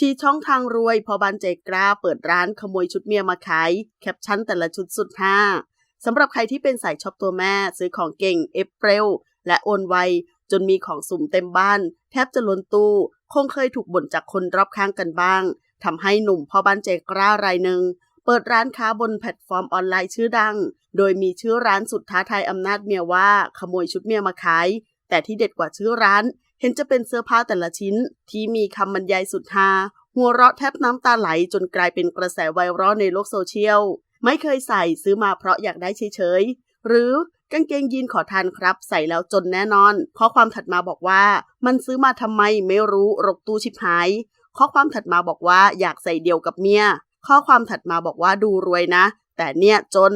ชี้ช่องทางรวยพอบันใจกล้าเปิดร้านขโมยชุดเมียมาขาย แคปชั่นแต่ละชุดสุดห้าสำหรับใครที่เป็นสายช็อปตัวแม่ซื้อของเก่งเอฟเรลและโอนไว จนมีของสุ่มเต็มบ้าน แทบจะล้นตู้ คงเคยถูกบ่นจากคนรอบข้างกันบ้างทำให้หนุ่มพ่อบ้านใจกล้ารายหนึ่งเปิดร้านค้าบนแพลตฟอร์มออนไลน์ชื่อดัง โดยมีชื่อร้านสุดท้าทายอำนาจเมียว่าขโมยชุดเมียมาขาย แต่ที่เด็ดกว่าชื่อร้าน เห็นจะเป็นเสื้อผ้าแต่ละชิ้น ที่มีคำบรรยายสุดฮาหัวเราะแทบน้ำตาไหลจนกลายเป็นกระแสไวรัลในโลกโซเชียล ไม่เคยใส่ซื้อมาเพราะอยากได้เฉยๆ หรือกางเกงยีนขอทานครับ ใส่แล้วจนแน่นอน ข้อความถัดมาบอกว่า มันซื้อมาทำไมไม่รู้รกตู้ชิบหาย ข้อความถัดมาบอกว่าอยากใส่เดียวกับเมียข้อความถัดมาบอกว่าดูรวยนะ แต่เนี่ยจน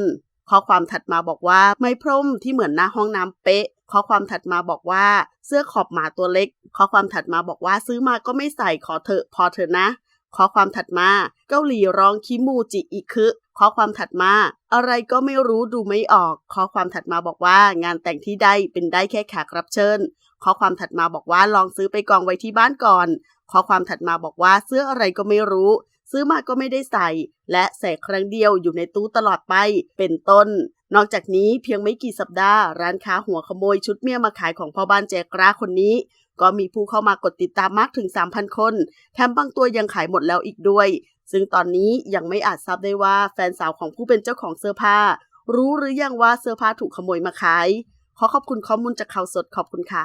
ข้อความถัดมาบอกว่า ไม่พรมที่เหมือนหน้าห้องน้ำเป๊ะ ข้อความถัดมาบอกว่าเสื้อขอบหมาตัวเล็ก ข้อความถัดมาบอกว่าซื้อมาก็ไม่ใส่ขอเถอะพอเถอะนะ ข้อความถัดมาเกาหลีร้องคิมูจิอิคึข้อความถัดมา อะไรก็ไม่รู้ดูไม่ออก ข้อความถัดมาบอกว่างานแต่งที่ได้เป็นได้แค่แขกรับเชิญ ข้อความถัดมาบอกว่าลองซื้อไปกองไว้ที่บ้านก่อน ข้อความถัดมาบอกว่าเสื้ออะไรก็ไม่รู้ ซื้อมาก็ไม่ได้ใส่ และใส่ครั้งเดียวอยู่ในตู้ตลอดไปเป็นต้น นอกจากนี้เพียงไม่กี่สัปดาห์ ร้านค้าหัวขโมยชุดเมียมาขายของพ่อบ้านแจกราคนนี้ ก็มีผู้เข้ามากดติดตามมากถึง 3,000 คน แถมบางตัวยังขายหมดแล้วอีกด้วย ซึ่งตอนนี้ยังไม่อาจทราบได้ว่าแฟนสาวของผู้เป็นเจ้าของเสื้อผ้า รู้หรือยังว่าเสื้อผ้าถูกขโมยมาขาย ขอขอบคุณข้อมูลจากข่าวสดขอบคุณค่ะ